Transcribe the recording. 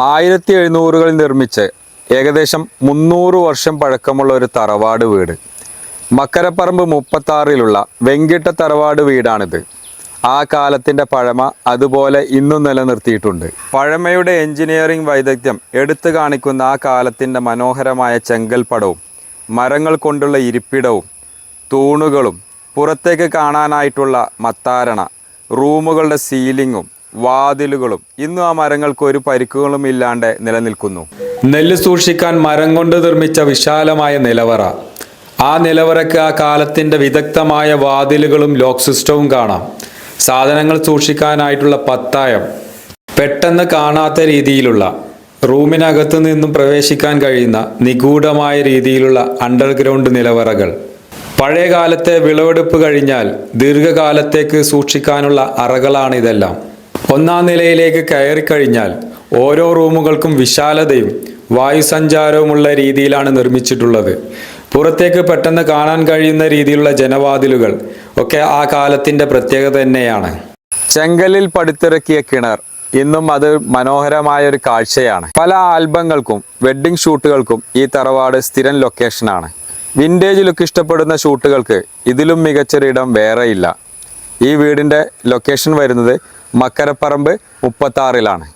ആയിരത്തി എഴുന്നൂറുകളിൽ നിർമ്മിച്ച് ഏകദേശം മുന്നൂറ് വർഷം പഴക്കമുള്ള ഒരു തറവാട് വീട്. മക്കരപ്പറമ്പ് മുപ്പത്താറിലുള്ള വെങ്കിട്ട തറവാട് വീടാണിത്. ആ കാലത്തിന്റെ പഴമ അതുപോലെ ഇന്നും നിലനിർത്തിയിട്ടുണ്ട്. പഴമയുടെ എഞ്ചിനീയറിംഗ് വൈദഗ്ധ്യം എടുത്തു കാണിക്കുന്ന ആ കാലത്തിന്റെ മനോഹരമായ ചെങ്കൽപ്പടവും മരങ്ങൾ കൊണ്ടുള്ള ഇരിപ്പിടവും തൂണുകളും പുറത്തേക്ക് കാണാനായിട്ടുള്ള മത്താരണ റൂമുകളുടെ സീലിങ്ങും വാതിലുകളും. ഇന്നും ആ മരങ്ങൾക്ക് ഒരു പരിക്കുകളും ഇല്ലാണ്ട് നിലനിൽക്കുന്നു. നെല്ല് സൂക്ഷിക്കാൻ മരം കൊണ്ട് നിർമ്മിച്ച വിശാലമായ നിലവറ. ആ നിലവറയ്ക്ക് ആ കാലത്തിന്റെ വിദഗ്ധമായ വാതിലുകളും ലോക്ക് സിസ്റ്റവും കാണാം. സാധനങ്ങൾ സൂക്ഷിക്കാനായിട്ടുള്ള പത്തായം. പെട്ടെന്ന് കാണാത്ത രീതിയിലുള്ള റൂമിനകത്തു നിന്നും പ്രവേശിക്കാൻ കഴിയുന്ന നിഗൂഢമായ രീതിയിലുള്ള അണ്ടർഗ്രൗണ്ട് നിലവറകൾ. പഴയ കാലത്തെ വിളവെടുപ്പ് കഴിഞ്ഞാൽ ദീർഘകാലത്തേക്ക് സൂക്ഷിക്കാനുള്ള അറകളാണ് ഇതെല്ലാം. ഒന്നാം നിലയിലേക്ക് കയറിക്കഴിഞ്ഞാൽ ഓരോ റൂമുകൾക്കും വിശാലതയും വായുസഞ്ചാരവുമുള്ള രീതിയിലാണ് നിർമ്മിച്ചിട്ടുള്ളത്. പുറത്തേക്ക് പെട്ടെന്ന് കാണാൻ കഴിയുന്ന രീതിയിലുള്ള ജനവാതിലുകൾ ഒക്കെ ആ കാലത്തിന്റെ പ്രത്യേകത തന്നെയാണ്. ചെങ്കലിൽ പടുത്തിറക്കിയ കിണർ ഇന്നും അത് മനോഹരമായ ഒരു കാഴ്ചയാണ്. പല ആൽബങ്ങൾക്കും വെഡ്ഡിംഗ് ഷൂട്ടുകൾക്കും ഈ തറവാട് സ്ഥിരം ലൊക്കേഷനാണ്. വിന്റേജ് ലുക്ക് ഇഷ്ടപ്പെടുന്ന ഷൂട്ടുകൾക്ക് ഇതിലും മികച്ചൊരിടം വേറെയില്ല. ഈ വീടിന്റെ ലൊക്കേഷൻ വരുന്നത് മക്കരപ്പറമ്പ് മുപ്പത്താറിലാണ്.